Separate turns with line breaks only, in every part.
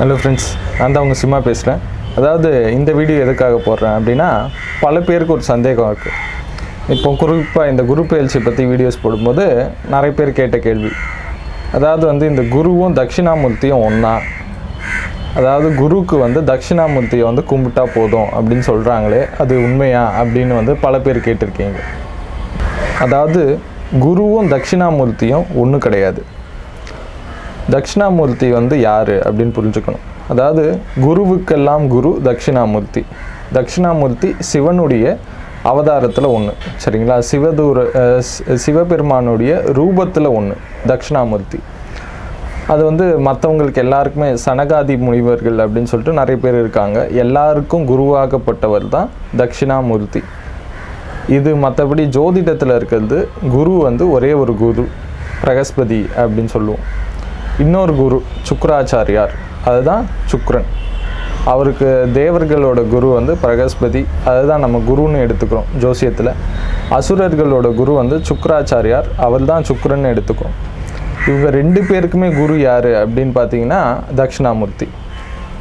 Hello friends நான் தான் உங்கள் சிம்மா பேசுகிறேன் அதாவது இந்த வீடியோ எதுக்காக போடுறேன் அப்படின்னா பல பேருக்கு ஒரு சந்தேகம் இருக்குது இப்போ குறிப்பாக இந்த குரு பயிற்சி பற்றி வீடியோஸ் போடும்போது நிறைய பேர் கேட்ட கேள்வி. அதாவது வந்து இந்த குருவும் தட்சிணாமூர்த்தியும் ஒன்றா அதாவது குருவுக்கு வந்து தட்சிணாமூர்த்தியை வந்து கும்பிட்டா போதும் அப்படின்னு சொல்கிறாங்களே அது உண்மையா அப்படின்னு வந்து பல பேர் கேட்டிருக்கீங்க. அதாவது குருவும் தட்சிணாமூர்த்தியும் ஒன்றும் கிடையாது. தட்சிணாமூர்த்தி வந்து யார் அப்படின்னு புரிஞ்சுக்கணும். அதாவது குருவுக்கெல்லாம் குரு தட்சிணாமூர்த்தி. தட்சிணாமூர்த்தி சிவனுடைய அவதாரத்தில் ஒன்று சரிங்களா? சிவதூர சி- சிவபெருமானுடைய ரூபத்தில் ஒன்று தட்சிணாமூர்த்தி. அது வந்து மற்றவங்களுக்கு எல்லாருக்குமே சனகாதி முனிவர்கள் அப்படின்னு சொல்லிட்டு நிறைய பேர் இருக்காங்க. எல்லாருக்கும் குருவாகப்பட்டவர் தான் தட்சிணாமூர்த்தி. இது மற்றபடி ஜோதிடத்தில் இருக்கிறது குரு வந்து ஒரே ஒரு குரு பிரகஸ்பதி அப்படின்னு சொல்லுவோம். இன்னொரு குரு சுக்ராச்சாரியார் அதுதான் சுக்ரன். அவருக்கு தேவர்களோட குரு வந்து பிரகஸ்பதி. அதுதான் நம்ம குருன்னு எடுத்துக்கிறோம் ஜோசியத்தில். அசுரர்களோட குரு வந்து சுக்ராச்சாரியார் அவர் தான் சுக்ரன்னு எடுத்துக்கிறோம். இவங்க ரெண்டு பேருக்குமே குரு யார் அப்படின்னு பார்த்தீங்கன்னா தட்சிணாமூர்த்தி.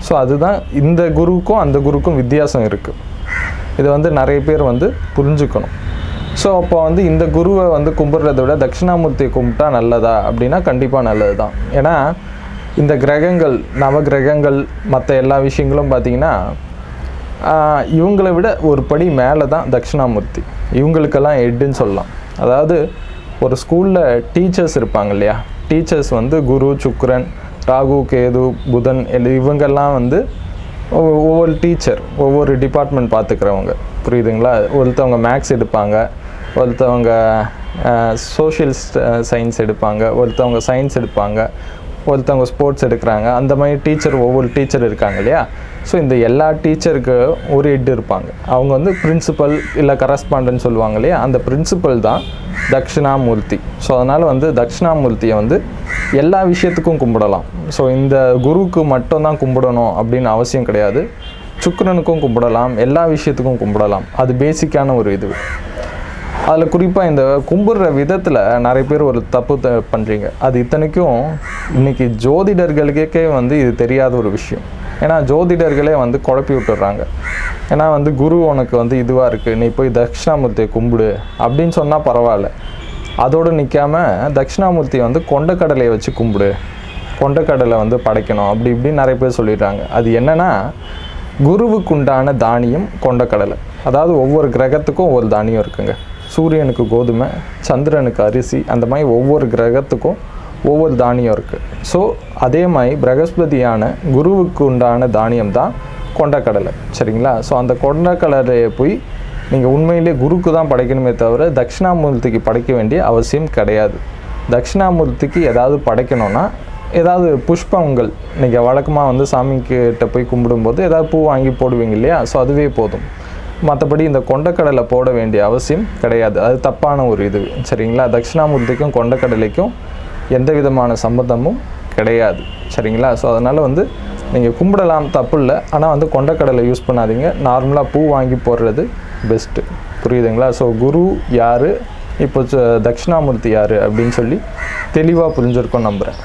ஸோ அதுதான் இந்த குருவுக்கும் அந்த குருக்கும் வித்தியாசம் இருக்குது இதை வந்து நிறைய பேர் வந்து புரிஞ்சுக்கணும். ஸோ அப்போ வந்து இந்த குருவை வந்து கும்பிட்றத விட தட்சிணாமூர்த்தியை கும்பிட்டா நல்லதா? அப்படின்னா கண்டிப்பாக நல்லது தான் ஏன்னா இந்த கிரகங்கள் நவ கிரகங்கள் மற்ற எல்லா விஷயங்களும் பார்த்தீங்கன்னா இவங்களை விட ஒரு படி மேலே தான் தட்சிணாமூர்த்தி. இவங்களுக்கெல்லாம் ஹெட்டுன்னு சொல்லலாம். அதாவது ஒரு ஸ்கூலில் டீச்சர்ஸ் இருப்பாங்க இல்லையா? டீச்சர்ஸ் வந்து குரு சுக்ரன் ராகு கேது புதன் எல்லா- இவங்கெல்லாம் வந்து ஒவ்வொரு டீச்சர் ஒவ்வொரு டிபார்ட்மெண்ட் பார்த்துக்கிறவங்க புரியுதுங்களா? ஒருத்தவங்க மேக்ஸ் எடுப்பாங்க. ஒருத்தவங்க சோஷியல் சயின்ஸ் எடுப்பாங்க ஒருத்தவங்க சயின்ஸ் எடுப்பாங்க ஒருத்தவங்க ஸ்போர்ட்ஸ் எடுக்கிறாங்க அந்த மாதிரி டீச்சர் ஒவ்வொரு டீச்சர் இருக்காங்க இல்லையா? ஸோ இந்த எல்லா டீச்சருக்கு ஒரு ஹெட் இருப்பாங்க. அவங்க வந்து பிரின்சிபல் இல்லை கரஸ்பாண்டன்ட் சொல்லுவாங்க இல்லையா? அந்த பிரின்சிபல் தான் தட்சிணாமூர்த்தி. ஸோ அதனால் வந்து தட்சிணாமூர்த்தியை வந்து எல்லா விஷயத்துக்கும் கும்பிடலாம். ஸோ இந்த குருவுக்கு மட்டும்தான் கும்பிடணும் அப்படின்னு அவசியம் கிடையாது. சுக்கரனுக்கும் கும்பிடலாம் எல்லா விஷயத்துக்கும் கும்பிடலாம். அது பேசிக்கான ஒரு இது. அதில் குறிப்பாக இந்த கும்பிடுற விதத்தில் நிறைய பேர் ஒரு தப்பு த பண்ணுறீங்க அது இத்தனைக்கும் இன்னைக்கு ஜோதிடர்களுக்கே வந்து இது தெரியாத ஒரு விஷயம். ஏன்னா ஜோதிடர்களே வந்து குழப்பி விட்டுறாங்க. ஏன்னா வந்து குரு உனக்கு வந்து இதுவாக இருக்குது நீ போய் தட்சிணாமூர்த்தியை கும்பிடு அப்படின்னு சொன்னால் பரவாயில்ல. அதோடு நிற்காம தட்சிணாமூர்த்தியை வந்து கொண்டக்கடலையை வச்சு கும்பிடு. கொண்டக்கடலை வந்து படைக்கணும். அப்படி இப்படின்னு நிறைய பேர் சொல்லிடுறாங்க. அது என்னென்னா குருவுக்குண்டான தானியம் கொண்டக்கடலை. அதாவது ஒவ்வொரு கிரகத்துக்கும் ஒவ்வொரு தானியம் இருக்குங்க. சூரியனுக்கு கோதுமை சந்திரனுக்கு அரிசி அந்த மாதிரி ஒவ்வொரு கிரகத்துக்கும் ஒவ்வொரு தானியம் இருக்குது ஸோ அதே மாதிரி பிரகஸ்பதியான குருவுக்கு உண்டான தானியம் தான் கொண்டக்கடலை. சரிங்களா? ஸோ அந்த கொண்டக்கடலையை போய் நீங்கள் உண்மையிலே குருக்கு தான் படைக்கணுமே தவிர தட்சிணாமூர்த்திக்கு படைக்க வேண்டிய அவசியம் கிடையாது. தட்சிணாமூர்த்திக்கு ஏதாவது படைக்கணும்னா ஏதாவது புஷ்பங்கள் நீங்கள் வழக்கமாக வந்து சாமிக்கிட்ட போய் கும்பிடும்போது ஏதாவது பூ வாங்கி போடுவீங்க இல்லையா? ஸோ அதுவே போதும். மற்றபடி இந்த கொண்டக்கடலை போட வேண்டிய அவசியம் கிடையாது. அது தப்பான ஒரு இது. சரிங்களா? தட்சிணாமூர்த்திக்கும் கொண்டக்கடலைக்கும் எந்த விதமான சம்மந்தமும் கிடையாது. சரிங்களா? ஸோ அதனால் வந்து நீங்கள் கும்பிடலாம். தப்பு இல்லை. ஆனால் வந்து கொண்டக்கடலை யூஸ் பண்ணாதீங்க. நார்மலாக பூ வாங்கி போடுறது பெஸ்ட்டு புரியுதுங்களா? ஸோ குரு யார்? இப்போ ச- தட்சிணாமூர்த்தி யார்? அப்படின்னு சொல்லி தெளிவாக புரிஞ்சிருக்கோம் நம்புகிறேன்